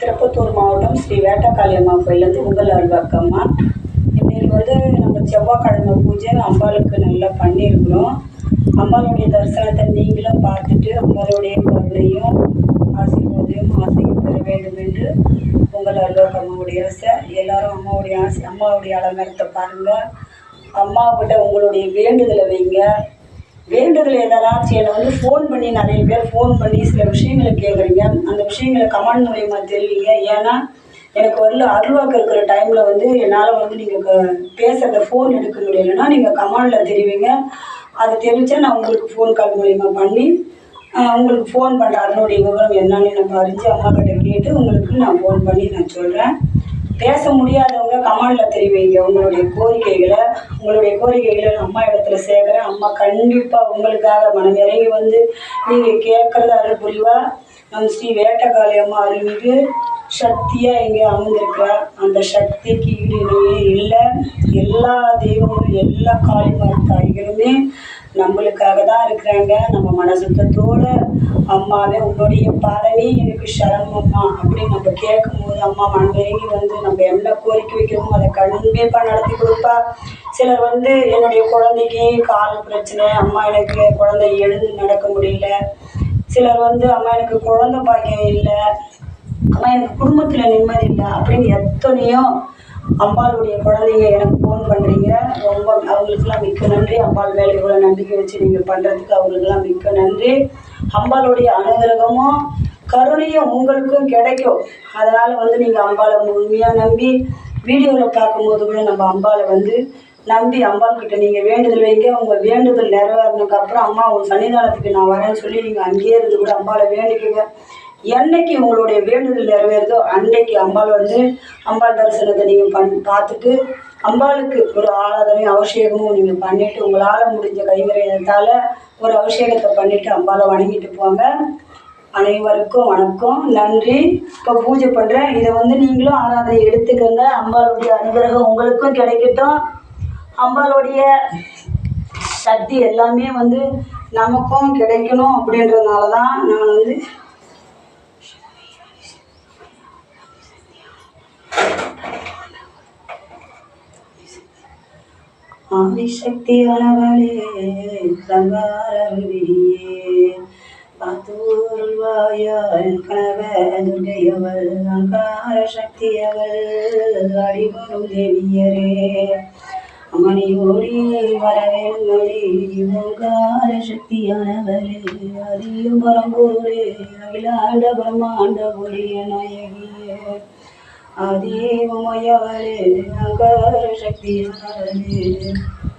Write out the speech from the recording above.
திருப்பத்தூர் மாவட்டம் ஸ்ரீ வேட்டக்காளி அம்மா கோயிலேருந்து உங்கள் அருள்வாக்கம்மா. இன்றைக்கு வந்து நம்ம செவ்வாய்க்கிழமை பூஜை அம்பாளுக்கு நல்லா பண்ணியிருக்கிறோம். அம்பாளுடைய தரிசனத்தை நீங்களும் பார்த்துட்டு அம்பாளுடைய கருணையும் ஆசீர்வாதையும் ஆசையும் பெற வேண்டும் என்று உங்கள் அருள்வாக்கம்மாவுடைய ஆசை. எல்லாரும் அம்மாவுடைய ஆசை அம்மாவுடைய அலங்காரத்தை பாருங்கள் அம்மாக்கிட்ட உங்களுடைய வேண்டுதலை வைங்க. வேண்டுதல் எதனாச்சும் என்னை வந்து ஃபோன் பண்ணி நிறைய பேர் ஃபோன் பண்ணி சில விஷயங்களை கேட்குறீங்க அந்த விஷயங்களை கமெண்ட் மூலயமா தெரிவிங்க. ஏன்னா எனக்கு வரல அருள்வாக்கு இருக்கிற டைமில் வந்து என்னால் வந்து நீங்கள் பேசுகிறத ஃபோன் எடுக்க முடியலைன்னா நீங்கள் கமெண்டில் தெரிவிங்க. அதை தெரிவித்தா நான் உங்களுக்கு ஃபோன் கால் மூலயமா பண்ணி உங்களுக்கு ஃபோன் பண்ணுற அதனுடைய விவரம் என்னன்னு எனக்கு அறிஞ்சு அம்மா கிட்ட கேட்டு உங்களுக்கு நான் ஃபோன் பண்ணி நான் சொல்கிறேன் பேச முடியாதவங்க கமெண்டில் தெரிவிங்க. உங்களுடைய கோரிக்கைகளை உங்களுடைய கோரிக்கைகளை நான் அம்மா இடத்துல சேர்க்குறேன். அம்மா கண்டிப்பாக உங்களுக்காக மனம் இறங்கி வந்து நீங்கள் கேட்குறது அருள் புரிவா. நம் ஸ்ரீ வேட்டக்காளி அம்மா அருள்மிகு சக்தியாக இங்கே அமர்ந்திருக்கிறார் அந்த சக்திக்கு ஈடு இல்லை. எல்லா தெய்வங்களும் எல்லா காளிமார் தாய்களுமே நம்மளுக்கு இருக்கிறாங்க நம்ம மனசுத்தத்தோட அம்மாவே உன்னுடைய பாதமே எனக்கு சரணம் அம்மா அப்படின்னு நம்ம கேட்கும்போது அம்மா மனமிறங்கி வந்து நம்ம என்ன கோரிக்கை வைக்கிறோமோ அதை கண்டிப்பாக நடத்தி கொடுப்பா. சிலர் வந்து என்னுடைய குழந்தைக்கு கால் பிரச்சனை அம்மா எனக்கு குழந்தை எழுந்து நடக்க முடியல. சிலர் வந்து அம்மா எனக்கு குழந்தை பாக்கியம் இல்லை. அம்மா எனக்கு குடும்பத்தில் நிம்மதி இல்லை அப்படின்னு எத்தனையோ அம்பாளுடைய குழந்தைங்க எனக்கு ஃபோன் பண்ணுறீங்க ரொம்ப அவங்களுக்குலாம் மிக்க நன்றி. அம்பாள் மேலே இவ்வளோ நம்பிக்கை வச்சு நீங்கள் பண்ணுறதுக்கு அவங்களுக்குலாம் மிக்க நன்றி. அம்பாளுடைய அனுகிரகமும் கருணையும் உங்களுக்கும் கிடைக்கும். அதனால் வந்து நீங்கள் அம்பாளை முழுமையாக நம்பி வீடியோவில் பார்க்கும்போது கூட நம்ம அம்பாளை வந்து நம்பி அம்பாள் கிட்ட நீங்கள் வேண்டுதல் வைங்க. உங்கள் வேண்டுதல் நிறைவேறினதுக்கப்புறம் அம்மா உங்கள் சன்னிதானத்துக்கு நான் வரேன்னு சொல்லி நீங்கள் அங்கேயே இருந்து கூட அம்பாளை வேண்டிக்கோங்க. என்னைக்கு உங்களுடைய வேண்டுதல் நிறைவேறுதோ அன்னைக்கு அம்பாள் வந்து அம்பாள் தரிசனத்தை நீங்கள் பண் பார்த்துட்டு அம்பாளுக்கு ஒரு ஆராதனையும் அபிஷேகமும் நீங்கள் பண்ணிவிட்டு உங்களால் முடிஞ்ச கைங்கரியத்தால் ஒரு அபிஷேகத்தை பண்ணிவிட்டு அம்பாளை வணங்கிட்டு போங்க. அனைவருக்கும் வணக்கம். நன்றி. இப்போ பூஜை பண்ணுறேன் இதை வந்து நீங்களும் ஆராதனை எடுத்துக்கோங்க. அம்பாளுடைய அனுகிரகம் உங்களுக்கும் கிடைக்கட்டும். அம்பாளுடைய சக்தி எல்லாமே வந்து நமக்கும் கிடைக்கணும் அப்படின்றதுனால தான் நான் வந்து ആദിശക്തിയാണവളെ സങ്കാരവിരിയേ കാത്തൂർവായാൽ അഖിലാണ്ട ബ്രഹ്മാണ്ട പുരിയ നായകിയേ आदिमय शक्तिया